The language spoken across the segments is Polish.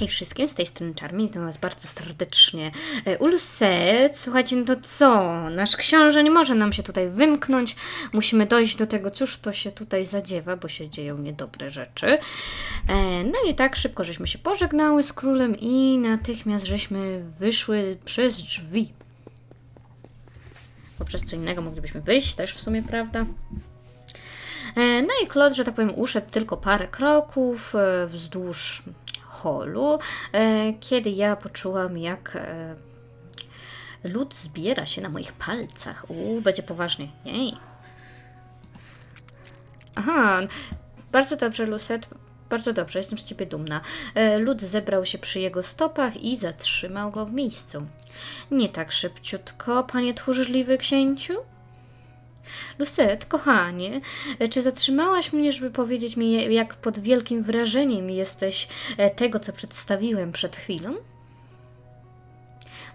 Hej wszystkim, z tej strony Charmy, witam was bardzo serdecznie. E, Ulset, słuchajcie, no to co? Nasz książę nie może nam się tutaj wymknąć. Musimy dojść do tego, cóż to się tutaj zadziewa, bo się dzieją niedobre rzeczy. E, No i tak szybko żeśmy się pożegnały z królem i natychmiast żeśmy wyszły przez drzwi. Bo przez co innego moglibyśmy wyjść też w sumie, prawda? E, No i Claude, że tak powiem, uszedł tylko parę kroków wzdłuż holu, e, kiedy ja poczułam, jak e, lód zbiera się na moich palcach. Uuu, będzie poważnie. Jej. Aha, bardzo dobrze, Lucet. Bardzo dobrze, jestem z ciebie dumna. E, Lód zebrał się przy jego stopach i zatrzymał go w miejscu. Nie tak szybciutko, panie tchórzliwy księciu? Lucet, kochanie, czy zatrzymałaś mnie, żeby powiedzieć mi, jak pod wielkim wrażeniem jesteś e, tego, co przedstawiłem przed chwilą?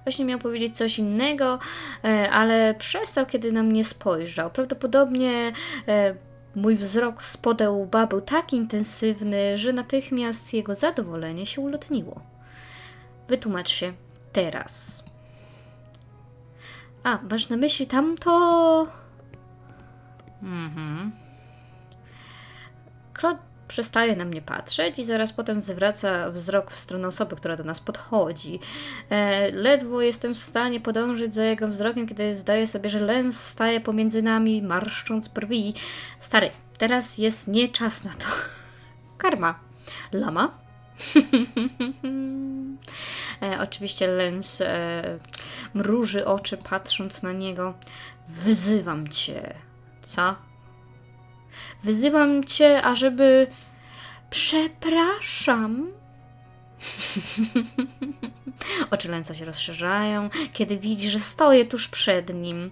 Właśnie miał powiedzieć coś innego, e, ale przestał, kiedy na mnie spojrzał. Prawdopodobnie e, mój wzrok spod łba był tak intensywny, że natychmiast jego zadowolenie się ulotniło. Wytłumacz się teraz. A, masz na myśli tamto... Mhm. Claude przestaje na mnie patrzeć i zaraz potem zwraca wzrok w stronę osoby, która do nas podchodzi. E, ledwo jestem w stanie podążyć za jego wzrokiem, kiedy zdaję sobie, że Lens staje pomiędzy nami, marszcząc brwi. Stary, teraz jest nie czas na to. Karma. Lama? e, oczywiście Lens e, mruży oczy, patrząc na niego. Wyzywam cię. Co? Wyzywam cię, ażeby. Przepraszam. Oczy Lensa się rozszerzają, kiedy widzi, że stoję tuż przed nim.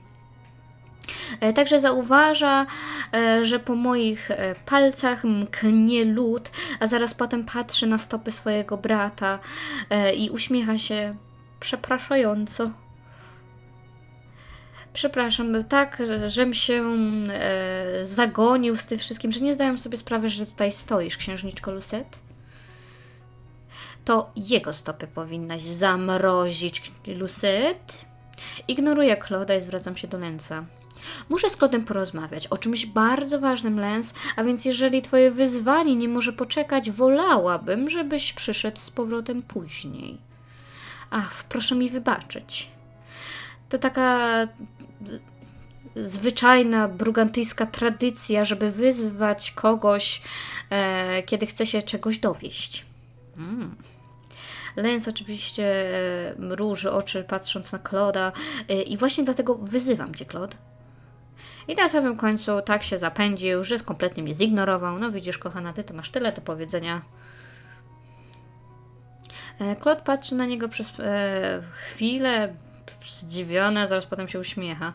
E, Także zauważa, e, że po moich e, palcach mknie lód, a zaraz potem patrzy na stopy swojego brata i uśmiecha się przepraszająco. Przepraszam, tak, że- żem się e, zagonił z tym wszystkim, że nie zdałem sobie sprawy, że tutaj stoisz, księżniczko Lucet. To jego stopy powinnaś zamrozić, Lucet. Ignoruję Claude'a i zwracam się do Lensa. Muszę z Claudem porozmawiać o czymś bardzo ważnym, Lens, a więc jeżeli twoje wyzwanie nie może poczekać, wolałabym, żebyś przyszedł z powrotem później. Ach, proszę mi wybaczyć. To taka zwyczajna brugantyjska tradycja, żeby wyzwać kogoś, e, kiedy chce się czegoś dowieść. Mm. Lens oczywiście e, mruży oczy, patrząc na Claude'a e, i właśnie dlatego wyzywam cię, Claude. I na samym końcu tak się zapędził, że kompletnie mnie zignorował. No widzisz, kochana, ty to masz tyle do powiedzenia. E, Claude patrzy na niego przez e, chwilę, zdziwiona, zaraz potem się uśmiecha.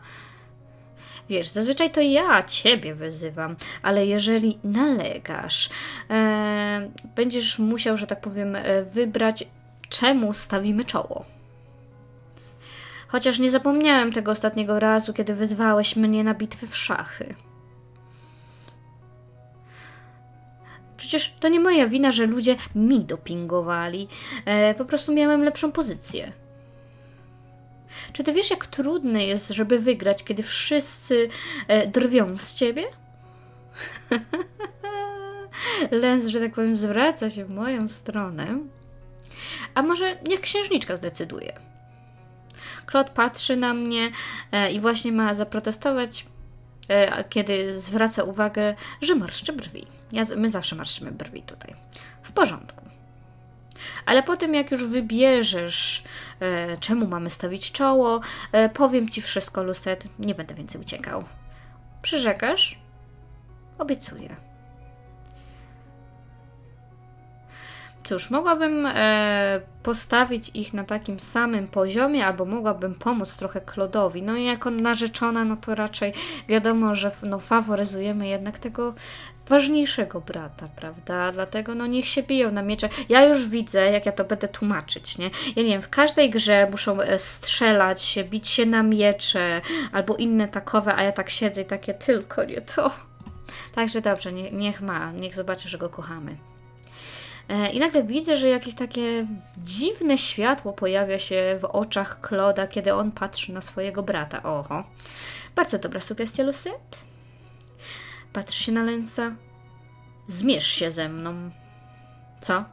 Wiesz, zazwyczaj to ja ciebie wyzywam, ale jeżeli nalegasz, e, będziesz musiał, że tak powiem, e, wybrać, czemu stawimy czoło. Chociaż nie zapomniałem tego ostatniego razu, kiedy wyzwałeś mnie na bitwę w szachy. Przecież to nie moja wina, że ludzie mi dopingowali. E, po prostu miałem lepszą pozycję. Czy ty wiesz, jak trudne jest, żeby wygrać, kiedy wszyscy e, drwią z ciebie? Lens, że tak powiem, zwraca się w moją stronę. A może niech księżniczka zdecyduje. Claude patrzy na mnie e, i właśnie ma zaprotestować, e, kiedy zwraca uwagę, że marszczy brwi. Ja, my zawsze marszczymy brwi tutaj. W porządku. Ale potem, jak już wybierzesz, e, czemu mamy stawić czoło, e, powiem ci wszystko, Lucet. Nie będę więcej uciekał. Przyrzekasz? Obiecuję. Cóż, mogłabym e, postawić ich na takim samym poziomie, albo mogłabym pomóc trochę Klodowi. No i jako narzeczona, no to raczej wiadomo, że no, faworyzujemy jednak tego ważniejszego brata, prawda? Dlatego no niech się biją na miecze. Ja już widzę, jak ja to będę tłumaczyć, nie? Ja nie wiem, w każdej grze muszą e, strzelać się, bić się na miecze, albo inne takowe, a ja tak siedzę i takie tylko nie to. Także dobrze, nie, niech ma, niech zobaczy, że go kochamy. E, I nagle widzę, że jakieś takie dziwne światło pojawia się w oczach Kloda, kiedy on patrzy na swojego brata. Oho. Bardzo dobra sugestia, Lucette. Patrzy się na Lensa. Zmierz się ze mną. Co?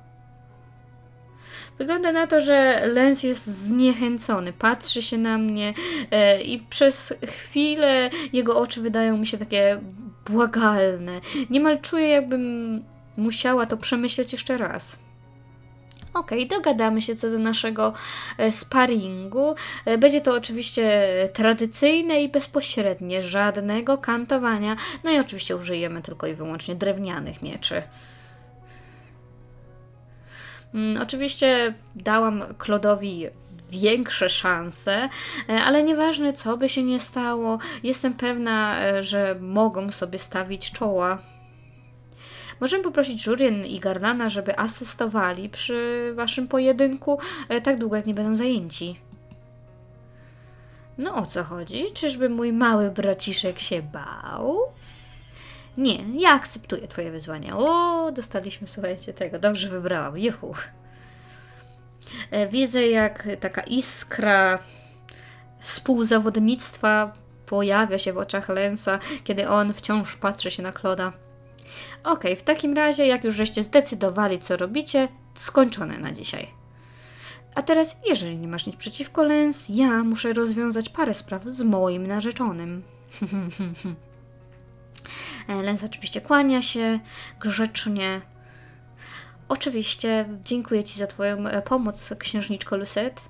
Wygląda na to, że Lens jest zniechęcony, patrzy się na mnie e, i przez chwilę jego oczy wydają mi się takie błagalne. Niemal czuję, jakbym musiała to przemyśleć jeszcze raz. Okej, dogadamy się co do naszego e, sparingu. E, Będzie to oczywiście tradycyjne i bezpośrednie, żadnego kantowania. No i oczywiście użyjemy tylko i wyłącznie drewnianych mieczy. Mm, Oczywiście dałam Klodowi większe szanse, e, ale nieważne co by się nie stało, jestem pewna, że mogą sobie stawić czoła. Możemy poprosić Jurien i Garlana, żeby asystowali przy waszym pojedynku e, tak długo, jak nie będą zajęci. No o co chodzi? Czyżby mój mały braciszek się bał? Nie, ja akceptuję twoje wyzwania. O, dostaliśmy, słuchajcie, tego. Dobrze wybrałam. Juhu. E, Widzę, jak taka iskra współzawodnictwa pojawia się w oczach Lensa, kiedy on wciąż patrzy się na Kloda. Okej, w takim razie, jak już żeście zdecydowali, co robicie, skończone na dzisiaj. A teraz, jeżeli nie masz nic przeciwko, Lens, ja muszę rozwiązać parę spraw z moim narzeczonym. E, Lens oczywiście kłania się grzecznie. Oczywiście dziękuję Ci za Twoją e, pomoc, księżniczko Lucette.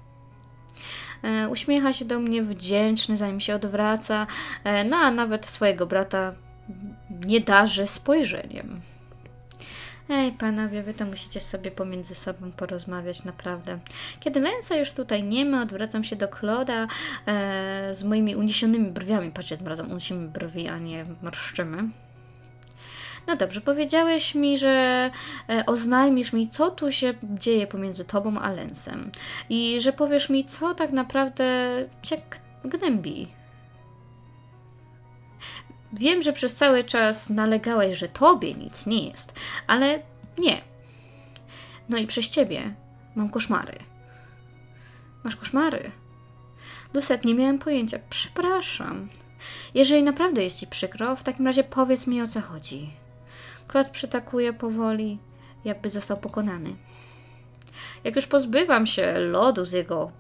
E, Uśmiecha się do mnie wdzięczny, zanim się odwraca, no a nawet swojego brata nie darzy spojrzeniem. Ej, panowie, wy to musicie sobie pomiędzy sobą porozmawiać, naprawdę. Kiedy Lensa już tutaj nie ma, odwracam się do Kloda e, z moimi uniesionymi brwiami. Patrzcie, tym razem unosimy brwi, a nie marszczymy. No dobrze, powiedziałeś mi, że e, oznajmisz mi, co tu się dzieje pomiędzy tobą a Lensem. I że powiesz mi, co tak naprawdę cię gnębi. Wiem, że przez cały czas nalegałeś, że tobie nic nie jest, ale nie. No i przez ciebie mam koszmary. Masz koszmary? Duset, nie miałem pojęcia. Przepraszam. Jeżeli naprawdę jest ci przykro, w takim razie powiedz mi o co chodzi. Klot przytakuje powoli, jakby został pokonany. Jak już pozbywam się lodu z jego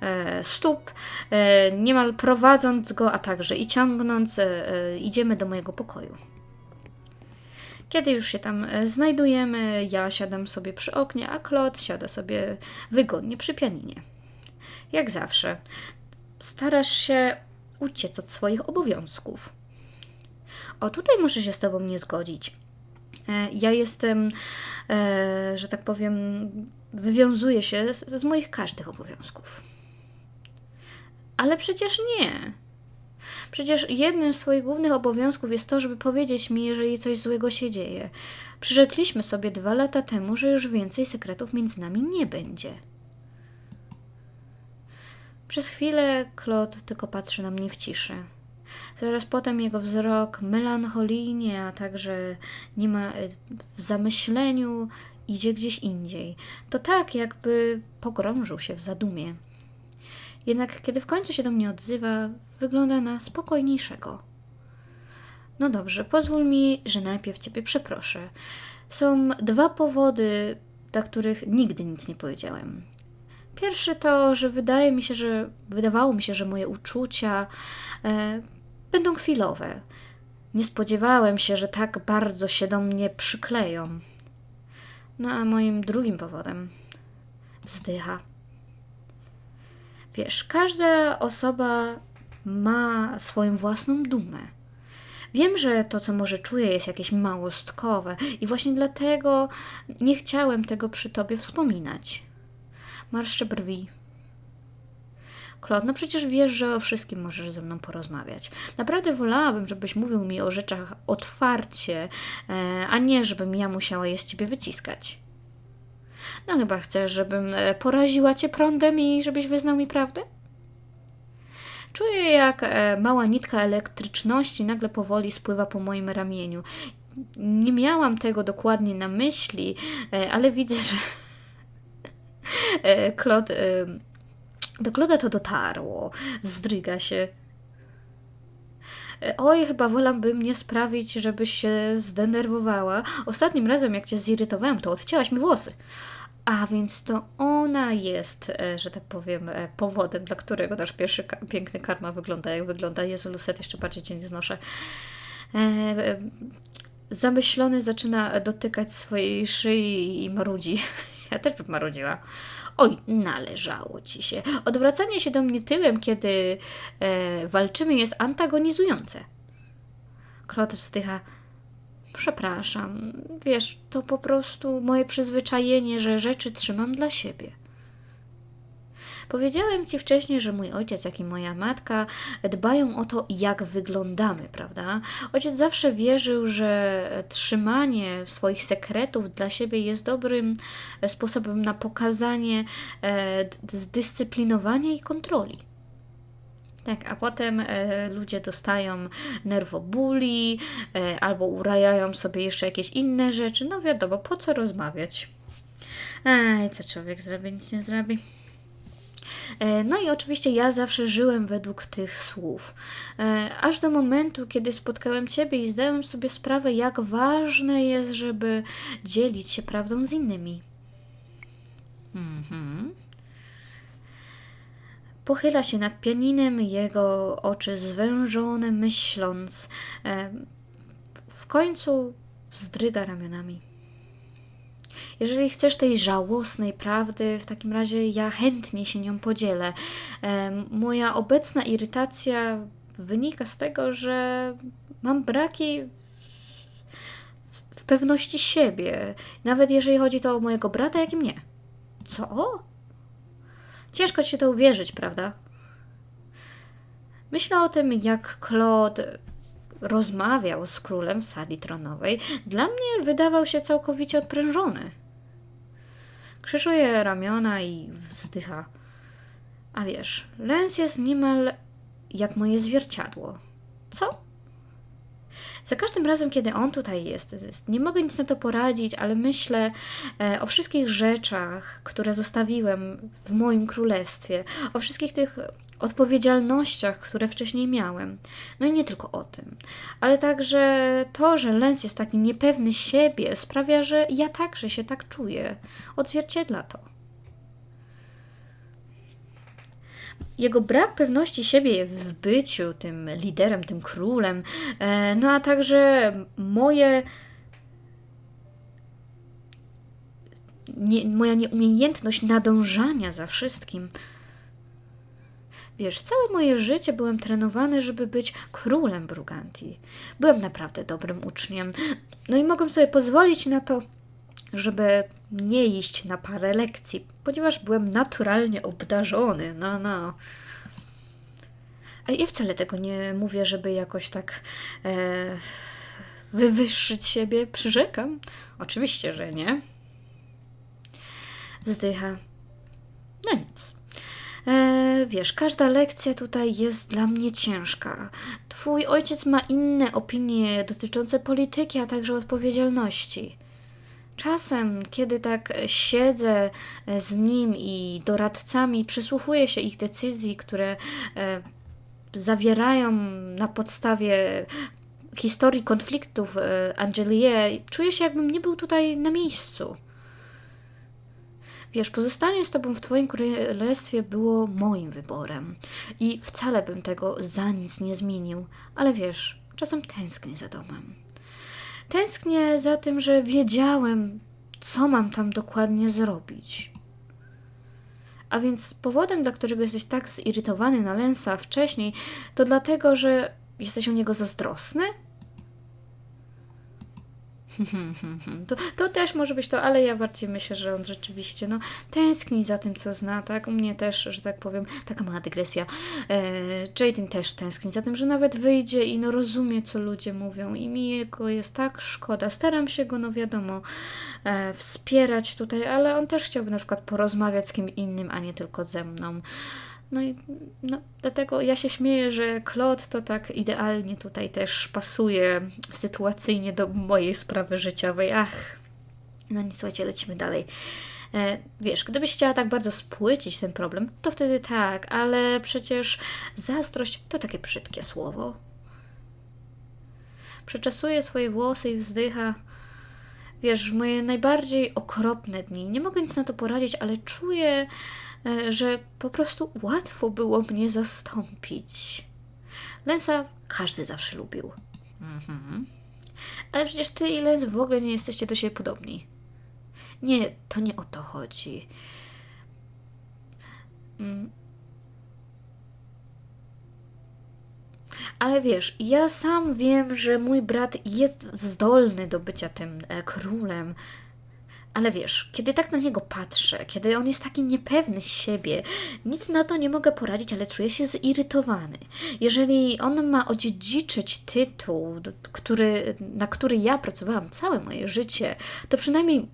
e, stóp, e, niemal prowadząc go, a także i ciągnąc, e, idziemy do mojego pokoju. Kiedy już się tam znajdujemy, ja siadam sobie przy oknie, a Klot siada sobie wygodnie przy pianinie. Jak zawsze, starasz się uciec od swoich obowiązków. O, tutaj muszę się z Tobą nie zgodzić. Ja jestem, że tak powiem, wywiązuję się z, z moich każdych obowiązków. Ale przecież nie. Przecież jednym z Twoich głównych obowiązków jest to, żeby powiedzieć mi, jeżeli coś złego się dzieje. Przyrzekliśmy sobie dwa lata temu, że już więcej sekretów między nami nie będzie. Przez chwilę Claude tylko patrzy na mnie w ciszy. Zaraz potem jego wzrok melancholijnie, a także nie ma e, w zamyśleniu, idzie gdzieś indziej. To tak, jakby pogrążył się w zadumie. Jednak kiedy w końcu się do mnie odzywa, wygląda na spokojniejszego. No dobrze, pozwól mi, że najpierw Ciebie przeproszę. Są dwa powody, dla których nigdy nic nie powiedziałem. Pierwszy to, że wydaje mi się, że wydawało mi się, że moje uczucia e, będą chwilowe. Nie spodziewałem się, że tak bardzo się do mnie przykleją. No a moim drugim powodem wzdycha. Wiesz, każda osoba ma swoją własną dumę. Wiem, że to, co może czuję, jest jakieś małostkowe i właśnie dlatego nie chciałem tego przy tobie wspominać. Marszczę brwi. Klod, no przecież wiesz, że o wszystkim możesz ze mną porozmawiać. Naprawdę wolałabym, żebyś mówił mi o rzeczach otwarcie, e, a nie żebym ja musiała je z ciebie wyciskać. No chyba chcesz, żebym e, poraziła cię prądem i żebyś wyznał mi prawdę? Czuję, jak e, mała nitka elektryczności nagle powoli spływa po moim ramieniu. nie miałam tego dokładnie na myśli, ale widzę, że e, do Claude'a to dotarło. Wzdryga się. Oj, chyba wolałabym nie sprawić, żebyś się zdenerwowała. Ostatnim razem, jak cię zirytowałam, to odcięłaś mi włosy. A więc to ona jest, e, że tak powiem, e, powodem, dla którego nasz pierwszy ka- piękny karma wygląda jak wygląda. Jezu, Lucet, jeszcze bardziej cię nie znoszę. E, e, zamyślony zaczyna dotykać swojej szyi i marudzi. Ja też bym marudziła. Oj, należało ci się. Odwracanie się do mnie tyłem, kiedy e, walczymy, jest antagonizujące. Klot wzdycha. Przepraszam, wiesz, to po prostu moje przyzwyczajenie, że rzeczy trzymam dla siebie. Powiedziałem ci wcześniej, że mój ojciec, jak i moja matka dbają o to, jak wyglądamy, prawda? Ojciec zawsze wierzył, że trzymanie swoich sekretów dla siebie jest dobrym sposobem na pokazanie e, zdyscyplinowania i kontroli. Tak, a potem e, ludzie dostają nerwobuli e, albo urajają sobie jeszcze jakieś inne rzeczy. No wiadomo, po co rozmawiać? Ej, co człowiek zrobi, nic nie zrobi. E, No i oczywiście ja zawsze żyłem według tych słów. E, Aż do momentu, kiedy spotkałem Ciebie i zdałem sobie sprawę, jak ważne jest, żeby dzielić się prawdą z innymi. Mhm. Pochyla się nad pianinem, jego oczy zwężone, myśląc. E, W końcu wzdryga ramionami. Jeżeli chcesz tej żałosnej prawdy, w takim razie ja chętnie się nią podzielę. Moja obecna irytacja wynika z tego, że mam braki w- pewności siebie. Nawet jeżeli chodzi to o mojego brata, jak i mnie. Co? Ciężko ci to uwierzyć, prawda? Myślę o tym, jak Claude rozmawiał z królem w sali tronowej. Dla mnie wydawał się całkowicie odprężony. Krzyżuje ramiona i wzdycha. A wiesz, Lens jest niemal jak moje zwierciadło. Co? Za każdym razem, kiedy on tutaj jest, jest, nie mogę nic na to poradzić, ale myślę e, o wszystkich rzeczach, które zostawiłem w moim królestwie, o wszystkich tych odpowiedzialnościach, które wcześniej miałem. No i nie tylko o tym, ale także to, że Lens jest taki niepewny siebie, sprawia, że ja także się tak czuję. Odzwierciedla to. jego brak pewności siebie w byciu tym liderem, tym królem, e, no a także moje. Nie, moja nieumiejętność nadążania za wszystkim. Wiesz, całe moje życie byłem trenowany, żeby być królem Brugantii. Byłem naprawdę dobrym uczniem. No i mogłem sobie pozwolić na to, żeby nie iść na parę lekcji, ponieważ byłem naturalnie obdarzony. No, no. Ja wcale tego nie mówię, żeby jakoś tak e, wywyższyć siebie. Przyrzekam. Oczywiście, że nie. Wzdycha. No nic. E, wiesz, każda lekcja tutaj jest dla mnie ciężka. Twój ojciec ma inne opinie dotyczące polityki, a także odpowiedzialności. Czasem, kiedy tak siedzę e, z nim i doradcami, przysłuchuję się ich decyzji, które e, zawierają na podstawie historii konfliktów e, Angelie, czuję się, jakbym nie był tutaj na miejscu. Wiesz, pozostanie z tobą w twoim królestwie było moim wyborem i wcale bym tego za nic nie zmienił, ale wiesz, czasem tęsknię za domem. Tęsknię za tym, że wiedziałem, co mam tam dokładnie zrobić. A więc powodem, dla którego jesteś tak zirytowany na Lensa wcześniej, to dlatego, że jesteś o niego zazdrosny? To, to też może być to, ale ja bardziej myślę, że on rzeczywiście no, tęskni za tym, co zna, tak? U mnie też, że tak powiem, taka mała dygresja. E, Jaden też tęskni za tym, że nawet wyjdzie i no rozumie, co ludzie mówią i mi jego jest tak szkoda. Staram się go, no wiadomo, e, wspierać tutaj, ale on też chciałby na przykład porozmawiać z kim innym, a nie tylko ze mną. No i no, dlatego ja się śmieję, że Claude to tak idealnie tutaj też pasuje sytuacyjnie do mojej sprawy życiowej. Ach, no nic, słuchajcie, lecimy dalej. E, wiesz, gdybyś chciała tak bardzo spłycić ten problem, to wtedy tak, ale przecież zazdrość to takie brzydkie słowo. Przeczesuje swoje włosy i wzdycha. Wiesz, w moje najbardziej okropne dni, nie mogę nic na to poradzić, ale czuję, e, że po prostu łatwo było mnie zastąpić. Lensa każdy zawsze lubił. Mhm. Ale przecież ty i Lens w ogóle nie jesteście do siebie podobni. Nie, to nie o to chodzi. Ale wiesz, ja sam wiem, że mój brat jest zdolny do bycia tym e, królem. Ale wiesz, kiedy tak na niego patrzę, kiedy on jest taki niepewny z siebie, nic na to nie mogę poradzić, ale czuję się zirytowany. Jeżeli on ma odziedziczyć tytuł, który, na który ja pracowałam całe moje życie, to przynajmniej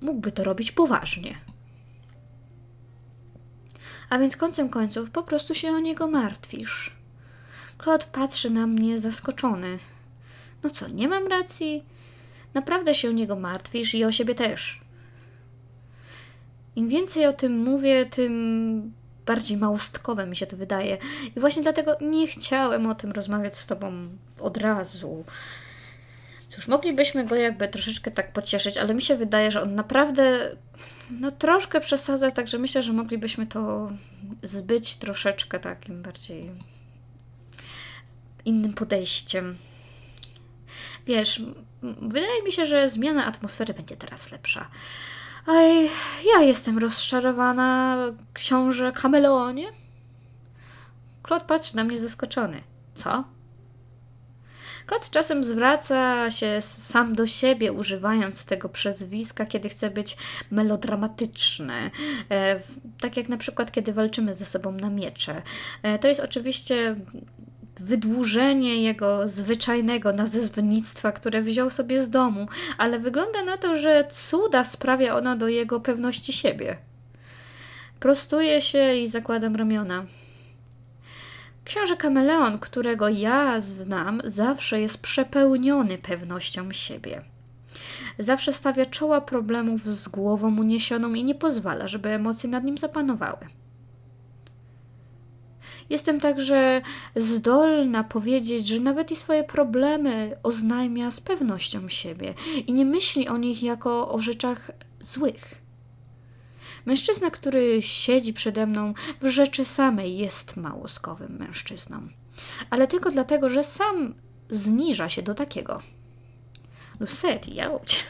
mógłby to robić poważnie. A więc końcem końców po prostu się o niego martwisz. Claude patrzy na mnie zaskoczony. No co, nie mam racji? Naprawdę się o niego martwisz i o siebie też. Im więcej o tym mówię, tym bardziej małostkowe mi się to wydaje. I właśnie dlatego nie chciałem o tym rozmawiać z tobą od razu. Cóż, moglibyśmy go jakby troszeczkę tak pocieszyć, ale mi się wydaje, że on naprawdę no troszkę przesadza, także myślę, że moglibyśmy to zbyć troszeczkę takim bardziej innym podejściem. Wiesz, wydaje mi się, że zmiana atmosfery będzie teraz lepsza. Ej, ja jestem rozczarowana, książę Kameleonie. Claude patrzy na mnie zaskoczony. Co? Kot czasem zwraca się sam do siebie, używając tego przezwiska, kiedy chce być melodramatyczny. E, tak jak na przykład, kiedy walczymy ze sobą na miecze. E, to jest oczywiście wydłużenie jego zwyczajnego nazewnictwa, które wziął sobie z domu, ale wygląda na to, że cuda sprawia ono do jego pewności siebie. Prostuję się i zakładam ramiona. Książę Kameleon, którego ja znam, zawsze jest przepełniony pewnością siebie. Zawsze stawia czoła problemów z głową uniesioną i nie pozwala, żeby emocje nad nim zapanowały. Jestem także zdolna powiedzieć, że nawet i swoje problemy oznajmia z pewnością siebie i nie myśli o nich jako o rzeczach złych. Mężczyzna, który siedzi przede mną, w rzeczy samej jest małoskowym mężczyzną, ale tylko dlatego, że sam zniża się do takiego. Lucetti, jałć.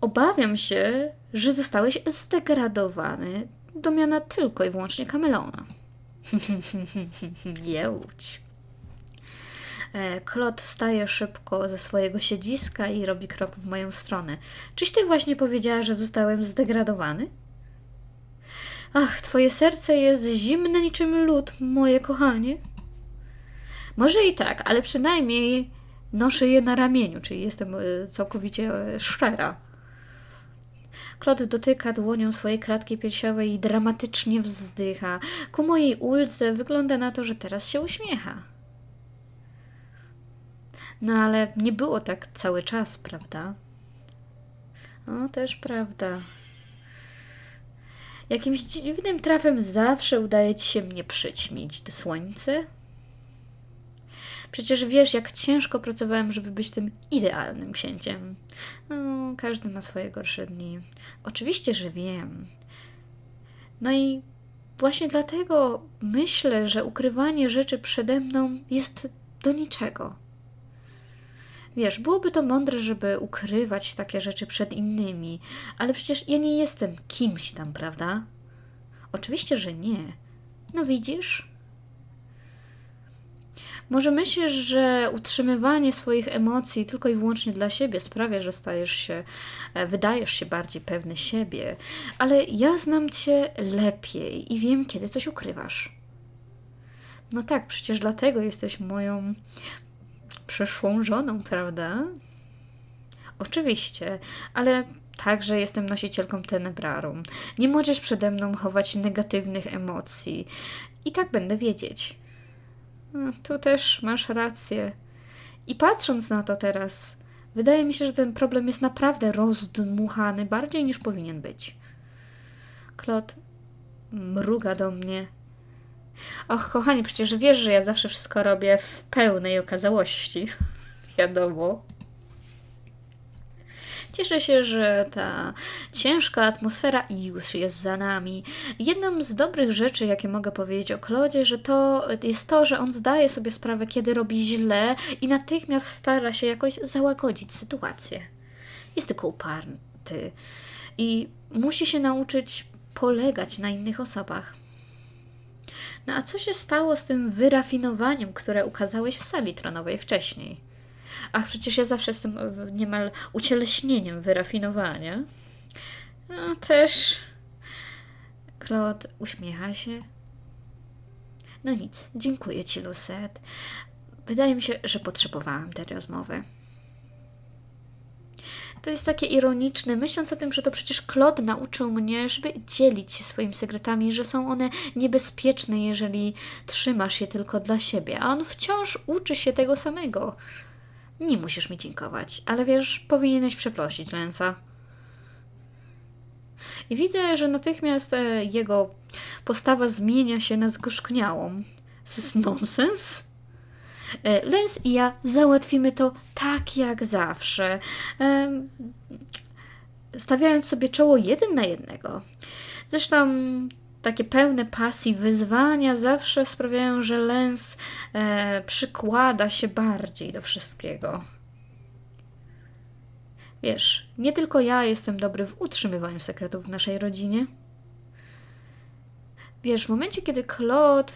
Obawiam się, że zostałeś zdegradowany do miana tylko i wyłącznie kameleona. Jełć. E, Klot wstaje szybko ze swojego siedziska i robi krok w moją stronę. Czyś ty właśnie powiedziała, że zostałem zdegradowany? Ach, twoje serce jest zimne niczym lód, moje kochanie. Może i tak, ale przynajmniej noszę je na ramieniu, czyli jestem e, całkowicie e, szczera. Klot dotyka dłonią swojej klatki piersiowej i dramatycznie wzdycha. Ku mojej ulce wygląda na to, że teraz się uśmiecha. No ale nie było tak cały czas, prawda? O, też prawda. Jakimś dziwnym trafem zawsze udaje ci się mnie przyćmić, to słońce. Przecież wiesz, jak ciężko pracowałem, żeby być tym idealnym księciem. No, każdy ma swoje gorsze dni. Oczywiście, że wiem. No i właśnie dlatego myślę, że ukrywanie rzeczy przede mną jest do niczego. Wiesz, byłoby to mądre, żeby ukrywać takie rzeczy przed innymi, ale przecież ja nie jestem kimś tam, prawda? Oczywiście, że nie. No widzisz? Może myślisz, że utrzymywanie swoich emocji tylko i wyłącznie dla siebie sprawia, że stajesz się, e, wydajesz się bardziej pewny siebie, ale ja znam cię lepiej i wiem, kiedy coś ukrywasz. No tak, przecież dlatego jesteś moją przyszłą żoną, prawda? Oczywiście, ale także jestem nosicielką tenebrarum. Nie możesz przede mną chować negatywnych emocji. I tak będę wiedzieć. No, tu też masz rację. I patrząc na to teraz, wydaje mi się, że ten problem jest naprawdę rozdmuchany bardziej niż powinien być. Klot mruga do mnie. Och, kochani, przecież wiesz, że ja zawsze wszystko robię w pełnej okazałości. Wiadomo. Cieszę się, że ta ciężka atmosfera już jest za nami. Jedną z dobrych rzeczy, jakie mogę powiedzieć o Klodzie, że to jest to, że on zdaje sobie sprawę, kiedy robi źle i natychmiast stara się jakoś załagodzić sytuację. Jest tylko uparty i musi się nauczyć polegać na innych osobach. No a co się stało z tym wyrafinowaniem, które ukazałeś w sali tronowej wcześniej? Ach, przecież ja zawsze jestem niemal ucieleśnieniem wyrafinowania. No, też. Claude uśmiecha się. No nic, dziękuję ci, Lucette. Wydaje mi się, że potrzebowałam tej rozmowy. To jest takie ironiczne, myśląc o tym, że to przecież Claude nauczył mnie, żeby dzielić się swoimi sekretami, że są one niebezpieczne, jeżeli trzymasz je tylko dla siebie, a on wciąż uczy się tego samego. Nie musisz mi dziękować, ale wiesz, powinieneś przeprosić Lensa. I widzę, że natychmiast e, jego postawa zmienia się na zgorzkniałą. Jest nonsens. E, Lens i ja załatwimy to tak jak zawsze, stawiając sobie czoło jeden na jednego. Zresztą takie pełne pasji, wyzwania zawsze sprawiają, że Lens e, przykłada się bardziej do wszystkiego. Wiesz, nie tylko ja jestem dobry w utrzymywaniu sekretów w naszej rodzinie. Wiesz, w momencie, kiedy Claude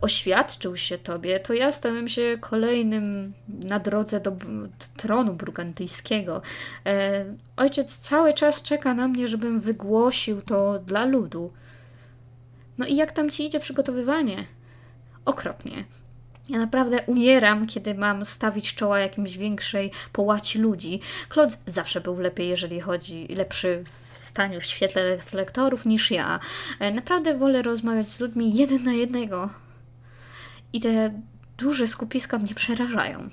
oświadczył się tobie, to ja stałem się kolejnym na drodze do tronu brugantyjskiego. E, ojciec cały czas czeka na mnie, żebym wygłosił to dla ludu. No i jak tam ci idzie przygotowywanie? Okropnie. Ja naprawdę umieram, kiedy mam stawić czoła jakimś większej połaci ludzi. Claude zawsze był lepiej, jeżeli chodzi, lepszy staniu w świetle reflektorów niż ja. E, naprawdę wolę rozmawiać z ludźmi jeden na jednego. I te duże skupiska mnie przerażają.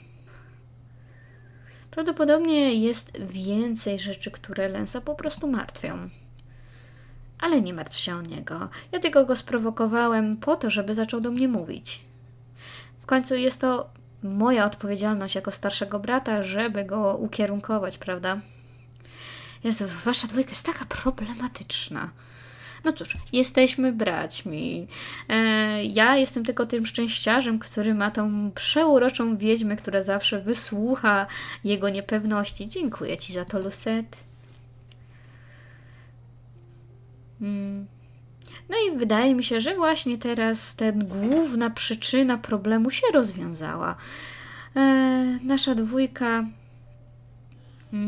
Prawdopodobnie jest więcej rzeczy, które Lensa po prostu martwią. Ale nie martw się o niego. Ja tylko go sprowokowałem po to, żeby zaczął do mnie mówić. W końcu jest to moja odpowiedzialność jako starszego brata, żeby go ukierunkować, prawda? Jezu, wasza dwójka jest taka problematyczna. No cóż, jesteśmy braćmi. E, ja jestem tylko tym szczęściarzem, który ma tą przeuroczą wiedźmę, która zawsze wysłucha jego niepewności. Dziękuję ci za to, Lucette. Hmm. No i wydaje mi się, że właśnie teraz ten główna przyczyna problemu się rozwiązała. E, nasza dwójka mm,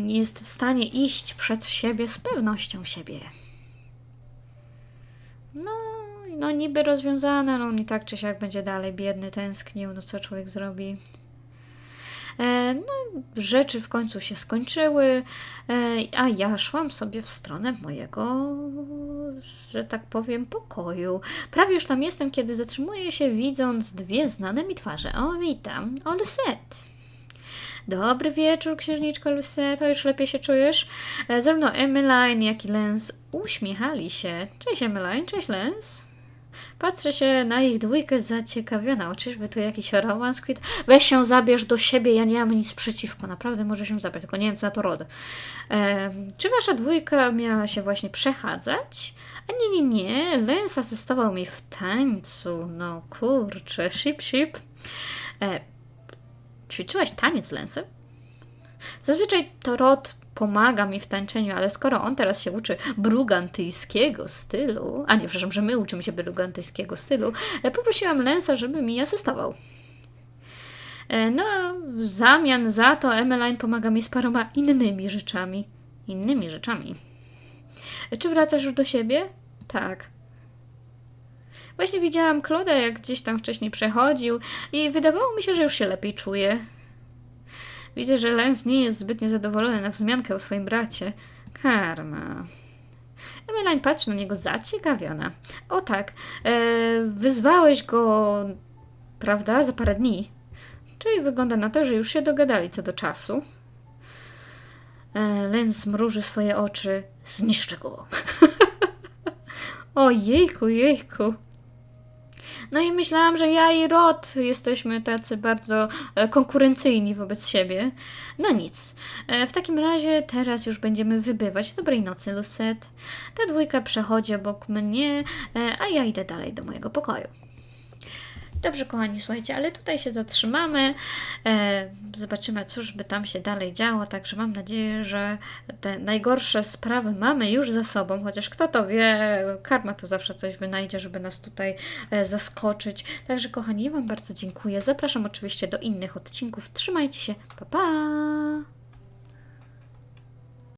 jest w stanie iść przed siebie z pewnością siebie. No, no niby rozwiązana, no on i tak czy siak będzie dalej biedny, tęsknił, no co człowiek zrobi. E, no, rzeczy w końcu się skończyły, e, a ja szłam sobie w stronę mojego, że tak powiem, pokoju. Prawie już tam jestem, kiedy zatrzymuję się, widząc dwie znane mi twarze. O, witam, o Lucette. Dobry wieczór, księżniczko Lucette, już lepiej się czujesz? E, zarówno Emmeline, jak i Lens uśmiechali się. Cześć Emmeline, cześć Lens. Patrzę się na ich dwójkę zaciekawiona. Czyżby tu jakiś romans quit? Weź się zabierz do siebie, ja nie mam nic przeciwko. Naprawdę może się zabrać, tylko nie wiem co na to rod. E, czy wasza dwójka miała się właśnie przechadzać? A nie, nie, nie. Lens asystował mi w tańcu. No kurczę, ship, ship. E, ćwiczyłaś taniec z Lensem? Zazwyczaj to Rod pomaga mi w tańczeniu, ale skoro on teraz się uczy brugantyjskiego stylu, a nie, przepraszam, że my uczymy się brugantyjskiego stylu, e, poprosiłam Lensa, żeby mi asystował. E, no, w zamian za to Emmeline pomaga mi z paroma innymi rzeczami. Innymi rzeczami. E, czy wracasz już do siebie? Tak. Właśnie widziałam Claude'a, jak gdzieś tam wcześniej przechodził i wydawało mi się, że już się lepiej czuje. Widzę, że Lens nie jest zbytnio zadowolony na wzmiankę o swoim bracie. Karma. Emmeline patrzy na niego zaciekawiona. O tak, e, wyzwałeś go, prawda, za parę dni. Czyli wygląda na to, że już się dogadali co do czasu. E, Lens mruży swoje oczy. Zniszczę go. o jejku, jejku. No i myślałam, że ja i Rod jesteśmy tacy bardzo e, konkurencyjni wobec siebie. No nic. E, W takim razie teraz już będziemy wybywać. Dobrej nocy, Lucette. Ta dwójka przechodzi obok mnie, e, a ja idę dalej do mojego pokoju. Dobrze, kochani, słuchajcie, ale tutaj się zatrzymamy. E, zobaczymy, cóż by tam się dalej działo. Także mam nadzieję, że te najgorsze sprawy mamy już za sobą. Chociaż kto to wie, karma to zawsze coś wynajdzie, żeby nas tutaj e, zaskoczyć. Także, kochani, ja Wam bardzo dziękuję. Zapraszam oczywiście do innych odcinków. Trzymajcie się. Pa, pa!